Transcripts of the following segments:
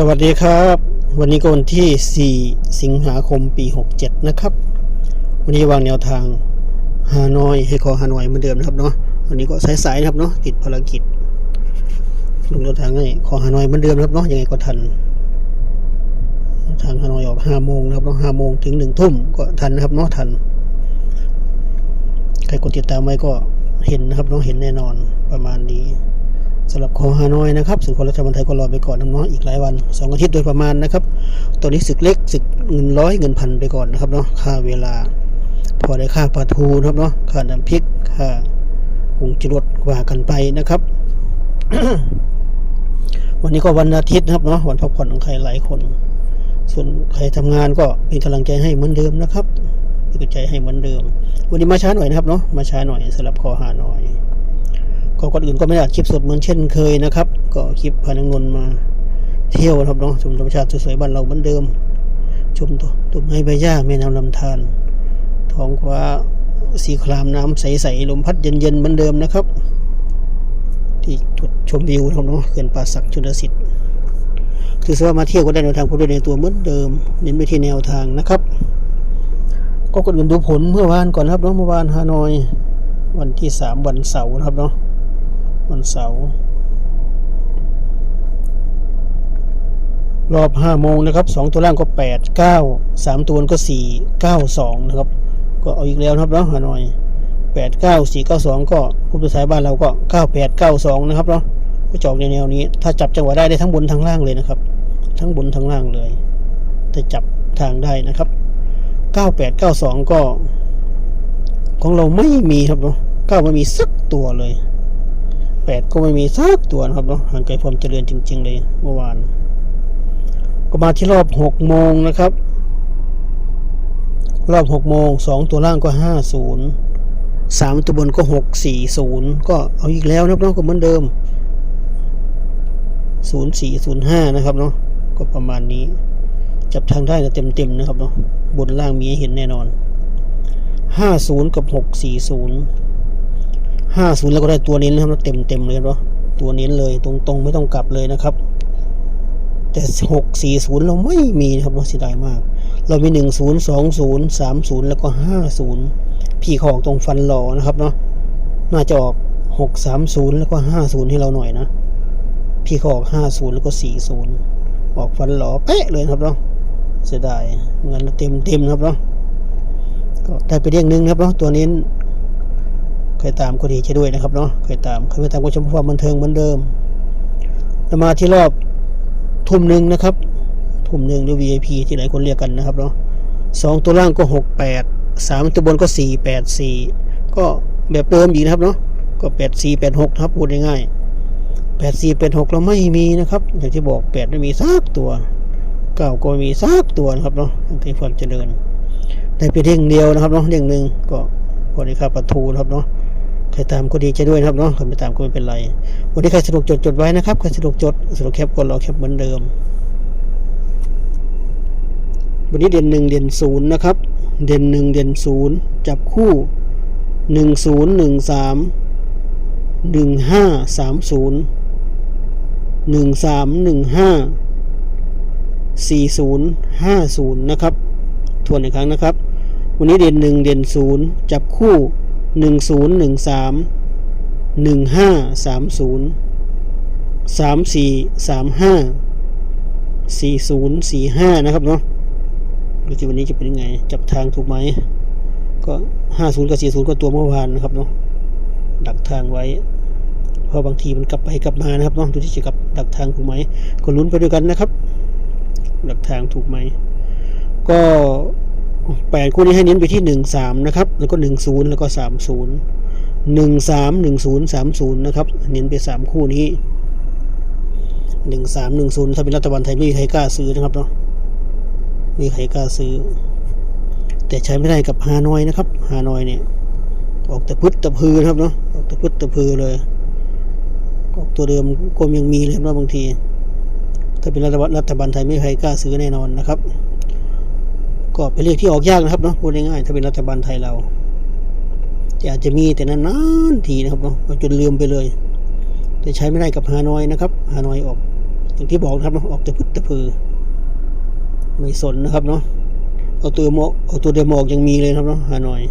สวัสดีครับ วันนี้ก็วันที่ 4 สิงหาคมปี 67 นะครับ วันนี้วางแนวทางฮานอยให้คอฮานอยเหมือนเดิมนะครับเนาะวันนี้ก็สายๆนะครับเนาะติดภารกิจลงแนวทางให้คอฮานอยเหมือนเดิมนะครับเนาะยังไงก็ทันทางฮานอยออก5โมงนะครับเนาะ5โมงถึง1ทุ่มก็ทันนะครับเนาะทันใครกดติดตามไว้ก็เห็นนะครับเนาะเห็นแน่นอนประมาณนี้ สำหรับคอฮานอยนะครับส่วนคนรัฐบาลไทยก็รอไปก่อนน้องๆอีกหลายวันสองอาทิตย์โดยประมาณนะครับตอนนี้ศึกเล็กศึกเงินร้อยเงินพันไปก่อนนะครับเนาะค่าเวลา พอได้ค่าปลาทูนะครับเนาะค่าน้ำพริกค่าหุงจรวดว่ากันไปนะครับ วันนี้ก็วันอาทิตย์นะครับเนาะวันพักผ่อนของใครหลายคน ส่วนใครทำงานก็เป็นกำลังใจให้เหมือนเดิมนะครับเป็นกำลังใจให้เหมือนเดิม วันนี้มาช้าหน่อยนะครับเนาะมาช้าหน่อยสำหรับคอฮานอย ก็ก่อนอื่นก็ไม่ได้คลิปสดเหมือนเช่นเคยนะครับ ก็คลิปพานังนนท์มาเที่ยวนะครับเนาะชมธรรมชาติสวยๆบ้านเราเหมือนเดิม ชมตัวตุ่มให้ใบหญ้าแม่น้ำลำธารท้องฟ้าสีครามน้ำใสๆลมพัดเย็นๆเหมือนเดิมนะครับ ที่จุดชมวิวนะครับเนาะเขื่อนป่าสักชุนสิทธิ์ถือว่ามาเที่ยวก็ได้แนวทางพูดในตัวเหมือนเดิม เน้นไปที่แนวทางนะครับ ก็กดกันดูผลเมื่อวานก่อนนะครับเนาะเมื่อวานฮานอย วันที่สามวันเสาร์นะครับเนาะ วันเสาร์รอบห้าโมงนะครับสองตัวล่างก็แปดเก้าสามตัวก็สี่เก้าสองนะครับ ก็เอาอีกแล้วนะครับเนาะฮานอยแปดเก้าสี่เก้าสองก็ผู้ตัวสายบ้านเราก็เก้าแปดเก้าสองนะครับเนาะก็จอกในแนวนี้ ถ้าจับจังหวะได้ได้ทั้งบนทั้งล่างเลยนะครับ ทั้งบนทั้งล่างเลยถ้าจับทางได้นะครับเก้าแปดเก้าสองก็ ของเราไม่มีครับเนาะเก้าไม่มีสักตัวเลย แปดก็ไม่มีสักตัวนะครับเนาะห่างไกลความเจริญจริง ๆ เลยเมื่อวาน ก็มาที่รอบหกโมงนะครับ รอบหกโมงสองตัวล่างก็ห้าศูนย์สามตัวบนก็หกสี่ศูนย์ก็เอาอีกแล้วนะครับเนาะก็เหมือนเดิมศูนย์สี่ศูนย์ห้านะครับเนาะก็ประมาณนี้ จับทางได้เต็มๆนะครับเนาะบนล่างมีให้เห็นแน่นอนห้าศูนย์กับหกสี่ศูนย์ ห้าศูนย์แล้วก็ได้ตัวเน้นนะครับเต็มเต็มเลยเนาะตัวเน้นเลยตรงๆ ไม่ต้องกลับเลยนะครับ แต่หกสี่ศูนย์เราไม่มีนะครับเราเสียดายมาก เรามีหนึ่งศูนย์สองศูนย์สามศูนย์แล้วก็ห้าศูนย์พี่ขอกตรงฟันหล่อนะครับเนาะน่าจะออกหกสามศูนย์แล้วก็ห้าศูนย์ให้เราหน่อยนะ พี่ขอกห้าศูนย์แล้วก็สี่ศูนย์ออกฟันหล่อเป๊ะเลยครับเนาะเสียดายเงินเต็มเต็มนะครับเนาะก็ได้ไปเรียงหนึ่งครับเนาะตัวนี้ เคยตามก็ดีใช่ด้วยนะครับเนาะเคยตามเคยไปตามก็ชมความบันเทิงเหมือนเดิมแล้วมาที่รอบทุ่มหนึ่งนะครับ ทุ่มหนึ่งหรือ VIP ที่หลายคนเรียกกันนะครับเนาะสองตัวล่างก็หกแปดสามตัวบนก็สี่แปดสี่ก็แบบเดิมอีกนะครับเนาะก็แปดสี่แปดหกครับพูดง่ายๆแปดสี่แปดหกเราไม่มีนะครับ อย่างที่บอกแปดไม่มีซากตัวเก้าก็ไม่มีซากตัวนะครับเนาะที่ความเจริญได้ไปเด้งเดียวนะครับเนาะเด้งหนึ่งก็พอด้ค่าประทูนะครับเนาะ ครตามก็ดีใจด้วยนะครับเนาะใครไม่ตามก็ไม่เป็นไร วันนี้ใครสะดวกจดจดไว้นะครับ ใครสะดวกจดสะดวกแคปก็รอแคปเหมือนเดิม วันนี้เด่นหนึ่งเด่นศูนย์นะครับ เด่นหนึ่งเด่นศูนย์จับคู่หนึ่งศูนย์หนึ่งสามหนึ่งห้าสามศูนย์หนึ่งสามหนึ่งห้าสี่ศูนย์ห้าศูนย์นะครับ ทวนอีกครั้งนะครับ วันนี้เด่นหนึ่งเด่นศูนย์จับคู่ หนึ่งศูนย์หนึ่งสามหนึ่งห้าสามศูนย์สามสี่สามห้าสี่ศูนย์สี่ห้านะครับเนาะดูที่วันนี้จะเป็นยังไง จับทางถูกไหม ก็ห้าศูนย์กับสี่ศูนย์ก็ตัวเมื่อวานนะครับเนาะดักทางไว้พราะบางทีมันกลับไปกลับมานะครับเนาะดูที่จะกลับดักทางถูกไหม ก็ลุ้นไปด้วยกันนะครับ ดักทางถูกไหม ก็ แปดคู่นี้ให้เน้นไปที่หนึ่งสามนะครับ แล้วก็หนึ่งศูนย์แล้วก็สามศูนย์หนึ่งสามหนึ่งศูนย์สามศูนย์นะครับ เน้นไปสามคู่นี้หนึ่งสามหนึ่งศูนย์ถ้าเป็นรัฐบาลไทยไม่มีใครกล้าซื้อนะครับเนาะมีใครกล้าซื้อ แต่ใช้ไม่ได้กับฮานอยนะครับฮานอยเนี่ยออกแต่พึดแต่พือนะครับเนาะออกแต่พึดแต่พือเลยออกตัวเดิมกลมยังมีเลยว่าบางที ถ้าเป็นรัฐบาลรัฐบาลไทยไม่มีใครกล้าซื้อแน่นอนนะครับ ก็เป็นเลขที่ออกยากนะครับเนาะพูดง่ายๆถ้าเป็นรัฐบาลไทยเราจะอาจจะมีแต่นานๆทีนะครับเนาะจนลืมไปเลย แต่ใช้ไม่ได้กับฮานอยนะครับฮานอยออกอย่างที่บอกนะครับนะออกจะพึดตะพือ ไม่สนนะครับเนาะเอาตัวหมอกเอาตัวเดมอกยังมีเลยครับเนาะฮานอย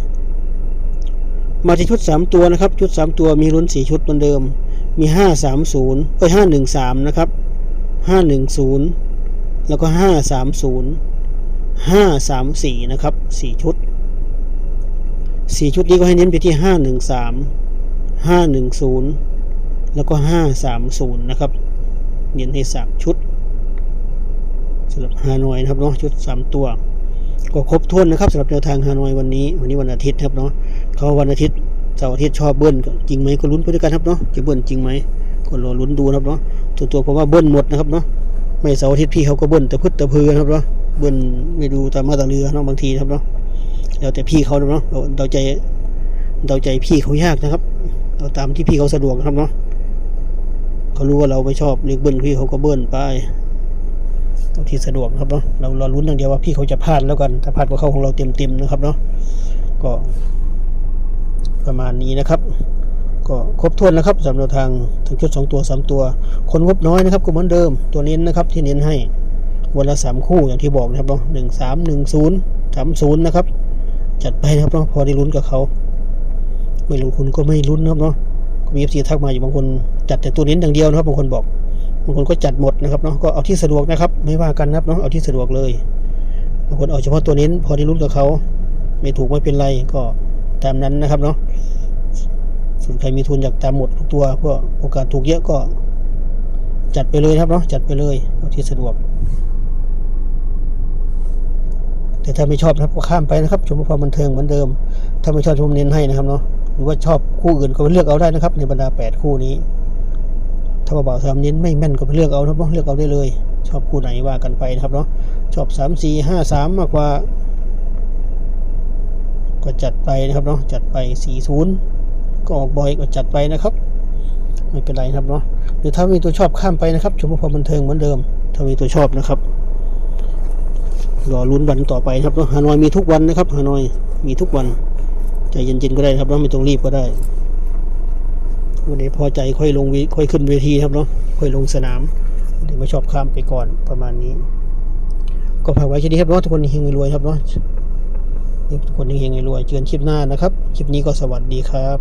มาที่ชุดสามตัวนะครับ ชุดสามตัวมีลุ้นสี่ชุดเหมือนเดิม มีห้าสามศูนย์เอ้ยห้าหนึ่งสามนะครับห้าหนึ่งศูนย์แล้วก็ห้าสามศูนย์ ห้าสามสี่นะครับสี่ชุดสี่ชุดนี้ก็ให้เน้นไปที่ห้าหนึ่งสามห้าหนึ่งศูนย์แล้วก็ห้าสามศูนย์นะครับเน้นให้สามชุดสำหรับฮานอยนะครับเนาะชุดสามตัว ก็ครบถ้วนนะครับสำหรับแนวทางฮานอยวันนี้ วันนี้วันอาทิตย์ครับเนาะเขาวันอาทิตย์เสาร์อาทิตย์ชอบเบิ้ลจริงไหมก็ลุ้นไปด้วยกันครับเนาะจะเบิ้ลจริงไหมก็รอลุ้นดูครับเนาะตัวตัวผมว่าเบิ้ลหมดนะครับเนาะไม่เสาร์อาทิตย์พี่เขาก็เบิ้ลแต่พึดแต่พือนครับเนาะ เบิ้ลไม่ดูตามมาตาเรือเนาะบางทีครับเนาะแล้วแต่พี่เขาเนาะเราเราใจเราใจพี่เขายากนะครับเราตามที่พี่เขาสะดวกครับเนาะเขารู้ว่าเราไม่ชอบเรียกเบิ้ลพี่เขาก็เบิ้ลไปเอาที่สะดวกครับเนาะเราเราลุ้นอย่างเดียวว่าพี่เขาจะพลาดแล้วกันถ้าพลาดก็เข้าของเราเต็มๆนะครับเนาะก็ประมาณนี้นะครับ ก็ครบถ้วนนะครับสำหรับทางทั้งชุดสองตัวสามตัว คนงบน้อยนะครับก็เหมือนเดิมตัวเน้นนะครับที่เน้นให้ วันละสามคู่อย่างที่บอกนะครับเนาะหนึ่งสามหนึ่งศูนย์สามศูนย์นะครับ จัดไปนะครับเนาะพอได้ลุ้นกับเขาไม่ลงทุนก็ไม่ลุ้นนะครับเนาะก็มีเอฟซีทักมาอยู่บางคนจัดแต่ตัวเน้นอย่างเดียวนะครับบางคนบอกบางคนก็จัดหมดนะครับเนาะก็เอาที่สะดวกนะครับ ไม่ว่ากันนะครับเนาะเอาที่สะดวกเลยบางคนเอาเฉพาะตัวเน้น พอได้ลุ้นกับเขาไม่ถูกไม่เป็นไรก็ตามนั้นนะครับเนาะส่วนใครมีทุนอยากตามหมดทุกตัวเพื่อโอกาสถูกเยอะก็จัดไปเลยครับเนาะจัดไปเลยเอาที่สะดวก แต่ถ้าไม่ชอบนะครับก็ข้ามไปนะครับ ชมความบันเทิงเหมือนเดิม ถ้าไม่ชอบชมเน้นให้นะครับเนาะหรือว่าชอบคู่อื่นก็ไปเลือกเอาได้นะครับ ในบรรดาแปดคู่นี้ ถ้าว่าบ่าวสามเน้นไม่แม่นก็ไปเลือกเอาครับเนาะเลือกเอาได้เลย ชอบคู่ไหนว่ากันไปนะครับเนาะชอบสามสี่ห้าสามมากกว่า ก็จัดไปนะครับเนาะจัดไปสี่ศูนย์ก็ออกบ่อยก็จัดไปนะครับไม่เป็นไรครับเนาะหรือถ้ามีตัวชอบข้ามไปนะครับชมความบันเทิงเหมือนเดิม ถ้ามีตัวชอบนะครับ รอลุ้นวันต่อไปครับเนาะฮานอยมีทุกวันนะครับฮานอยมีทุกวันใจเย็นๆก็ได้ครับเนาะไม่ต้องรีบก็ได้ วันนี้พอใจค่อยลงค่อยขึ้นเวทีครับเนาะค่อยลงสนามเดี๋ยวไม่ชอบข้ามไปก่อนประมาณนี้ ก็ฝากไว้แค่นี้ครับเนาะทุกคนเฮงรวยครับเนาะทุกคนเฮงรวยเจอกันคลิปหน้านะครับคลิปนี้ก็สวัสดีครับ